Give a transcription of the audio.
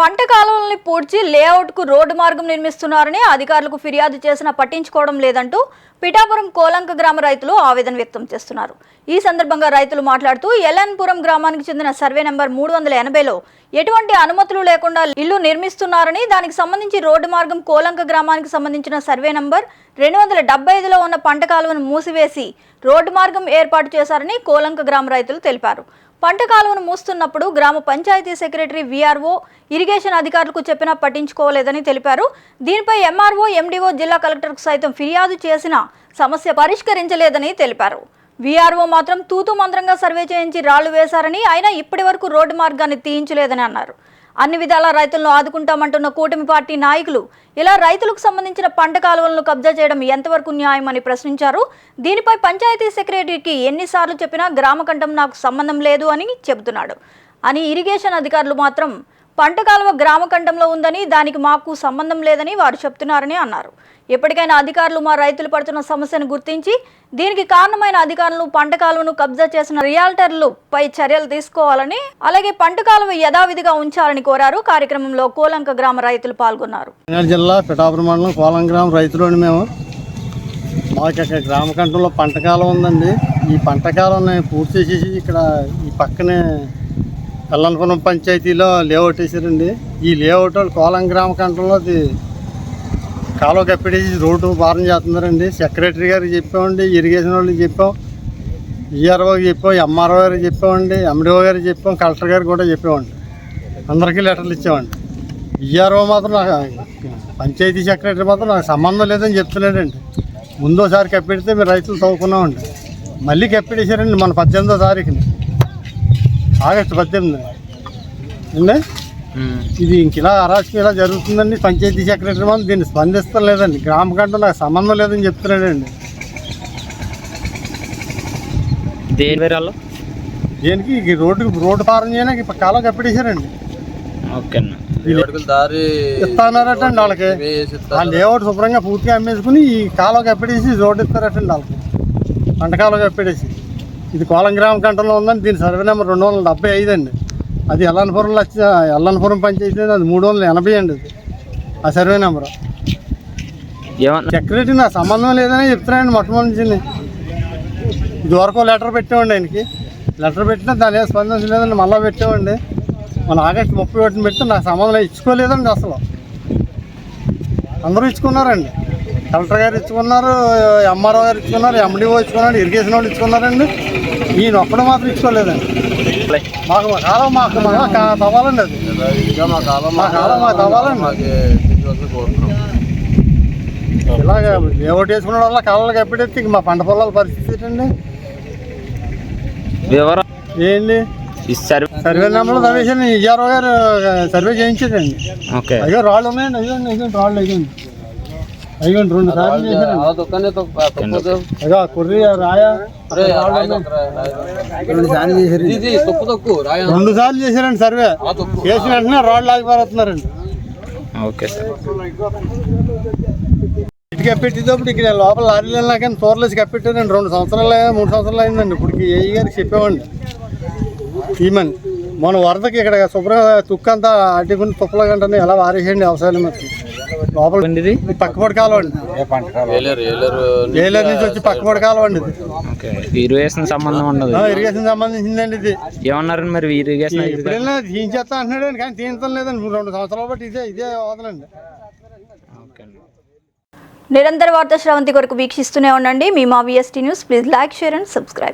పంట కాలువల్ని పూడ్చి లేఅవుట్కు రోడ్డు మార్గం నిర్మిస్తున్నారని అధికారులకు ఫిర్యాదు చేసినా పట్టించుకోవడం లేదంటూ పిఠాపురం కోలంక గ్రామ రైతులు ఆవేదన వ్యక్తం చేస్తున్నారు. ఈ సందర్భంగా రైతులు మాట్లాడుతూ ఎల్ఎన్పురం గ్రామానికి చెందిన సర్వే నెంబర్ మూడు వందల ఎనభైలో ఎటువంటి అనుమతులు లేకుండా ఇల్లు నిర్మిస్తున్నారని దానికి సంబంధించి రోడ్డు మార్గం కోలంక గ్రామానికి సంబంధించిన సర్వే నంబర్ రెండు వందల డెబ్బై ఐదులో ఉన్న పంట కాలువను మూసివేసి రోడ్డు మార్గం ఏర్పాటు చేశారని కోలంక గ్రామ రైతులు తెలిపారు. పంట కాలువను మూస్తున్నప్పుడు గ్రామ పంచాయతీ సెక్రటరీ వీఆర్ఓ ఇరిగేషన్ అధికారులకు చెప్పినా పట్టించుకోలేదని తెలిపారు. దీనిపై ఎంఆర్ఓ ఎండీఓ జిల్లా కలెక్టర్కు సైతం ఫిర్యాదు చేసినా సమస్య పరిష్కరించలేదని తెలిపారు. వీఆర్ఓ మాత్రం తూతు మంత్రంగా సర్వే చేయించి రాళ్ళు వేశారని అయినా ఇప్పటి వరకు రోడ్డు మార్గాన్ని తీయించలేదని అన్నారు. అన్ని విధాల రైతులను ఆదుకుంటామంటున్న కూటమి పార్టీ నాయకులు ఇలా రైతులకు సంబంధించిన పంట కాలువలను కబ్జా చేయడం ఎంతవరకు న్యాయమని ప్రశ్నించారు. దీనిపై పంచాయతీ సెక్రటరీకి ఎన్నిసార్లు చెప్పినా గ్రామకంఠం నాకు సంబంధం లేదు అని చెబుతున్నాడు. అని ఇరిగేషన్ అధికారులు మాత్రం పంట గ్రామఖండంలో ఉందని దానికి మాకు సంబంధం లేదని వారు చెప్తున్నారని అన్నారు. ఎప్పటికైనా అధికారులు మా రైతులు పడుతున్న సమస్యను గుర్తించి దీనికి కారణమైన అధికారులు పంట కాలువను కబ్జా చేసిన రియాల్టర్లు పై చర్యలు తీసుకోవాలని అలాగే పంట కాలువ యథావిధిగా ఉంచాలని కోరారు. కార్యక్రమంలో కోలంక గ్రామ రైతులు పాల్గొన్నారు. జిల్లా పిఠాపురం మండలం కోలం గ్రామ రైతులు మేము. మాకు ఇక్కడ గ్రామ పంటకాలం ఉందండి. ఈ పంటకాలం పూర్తి చేసి ఇక్కడ ఈ పక్కనే ఎల్లనపురం పంచాయతీలో లేఅవుట్ వేసారండి. ఈ లేఅవుట్ వాళ్ళు కోలం గ్రామ కంట్రంలో అది కాలువ కప్పిడేసి రోడ్డు భారం చేస్తున్నారండి. సెక్రటరీ గారికి చెప్పామండి ఇరిగేషన్ వాళ్ళకి చెప్పాం ఈఆర్ఓకి చెప్పాం ఎంఆర్ఓ గారికి చెప్పామండి ఎండిఓ గారికి చెప్పాం కలెక్టర్ గారికి కూడా చెప్పామండి. అందరికీ లెటర్లు ఇచ్చామండి. ఈఆర్ఓ మాత్రం నాకు పంచాయతీ సెక్రటరీ మాత్రం నాకు సంబంధం లేదని చెప్తున్నాడండి ముందోసారి కప్పెడితే మీరు రైతులు చదువుకున్నామండి. మళ్ళీ కప్పెట్టేశారండి మన పద్దెనిమిదో తారీఖుని. ఆగస్టు పద్దెనిమిది. అండి ఇది ఇంక ఇలా అరాచకం ఇలా జరుగుతుందండి. పంచాయతీ సెక్రటరీ మాత్రం దీన్ని స్పందిస్తాం లేదండి గ్రామ కంటే నాకు సంబంధం లేదని చెప్తున్నాడండి. దేని పేరాలు దేనికి? ఈ రోడ్డు రోడ్డు పారం చేయడానికి ఇప్పుడు కాలం కప్పెట్టేశారండి ఓకే అన్న. లేఅవుట్కి దారి ఇస్తానరటండి వాళ్ళకి. ఆ లేఅవుట్ శుభ్రంగా పూర్తిగా అమ్మేసుకుని ఈ కాలువ కప్పెడేసి రోడ్డు ఇస్తారటండి వాళ్ళకి. పంట కాలువ కప్పెడేసి ఇది కోలం గ్రామ కంటంలో ఉందండి. దీని సర్వే నెంబర్ రెండు వందల డెబ్బై ఐదు అండి. అది ఎల్లనపురం లక్ష ఎల్లనపురం పంచాయతీ అది మూడు వందల ఎనభై అండి అది ఆ సర్వే నెంబర్. సెక్రటరీ నాకు సంబంధం లేదని చెప్తున్నానండి మొట్టమొదటి నుంచి ఇది వరకు లెటర్ పెట్టామండి ఆయనకి. లెటర్ పెట్టినా దాని ఏం స్పందించలేదండి మళ్ళీ పెట్టామండి మన ఆగస్టు ముప్పై ఒకటిని పెడితే నాకు సంబంధం లేదు. ఇచ్చుకోలేదండి అసలు. అందరూ ఇచ్చుకున్నారండి. కలెక్టర్ గారు ఇచ్చుకున్నారు ఎంఆర్ఓ గారు ఇచ్చుకున్నారు ఎండిఓ ఇచ్చుకున్నారు ఇరిగేషన్ వాళ్ళు ఇచ్చుకున్నారండి. ఈయన ఒక్కడు మాత్రం ఇచ్చుకోలేదండి మాకు మా కాలం మాకు మా కా- తవ్వాలండి అది. ఇదిగా మా కాలం మా కాలం మాకు తవ్వాలండి ఇలాగ లేఅవుట్ వేసుకున్న వల్ల కాలాలు ఇంక మా పంట పొలాల పరిస్థితి ఏంటండి? వివరం. ఏంటి ఈ సర్వే సర్వే నెంబర్లో తవ్వేసాను ఇయ్యారో గారు సర్వే చేయించారండి. ఓకే. అయ్యో రాళ్ళు ఉన్నాయండి. అయ్యండి రాళ్ళు అయ్యండి అయ్యండి రెండు సార్లు కుర్రి రాయ రెండు సార్లు చేశారు. రెండు చేశారండి సర్వే. చేసిన వెంటనే రాళ్ళు ఆగిపోతున్నారండి ఓకే సార్. ఇటు కప్పెట్టేటప్పుడు ఇక్కడ లోపల లారీలు వెళ్ళాక తోరలేసి కప్పెట్టారండి. రెండు సంవత్సరాలు మూడు సంవత్సరాలు అయిందండి ఇప్పటికి ఏ గారికి చెప్పామండి. ఈమని. మన వరదకి ఇక్కడ శుభ్రంగా తుక్కంతా అడ్డుకుని తుప్పల గంటని ఎలా వారేసేయండి మరి లోపల పక్కపొడి కాలం అండి ఏలేరు నుంచి వచ్చి పక్కపొడి కాలం అండి ఇరిగేషన్ సంబంధం ఉండదు ఇరిగేషన్ సంబంధించిందండి ఇది. ఏమన్నారు మరి ఇరిగేషన్ తీయించేస్తా అంటున్నాడు కానీ తీయించడం లేదండి. రెండు సంవత్సరాలు బట్టి ఇదే ఇదే వదలండి. ఓకే అండి. నిరంతర వార్తా శ్రవంతి కొరకు వీక్షిస్తూనే ఉండండి. మీ మా VST news please like share and subscribe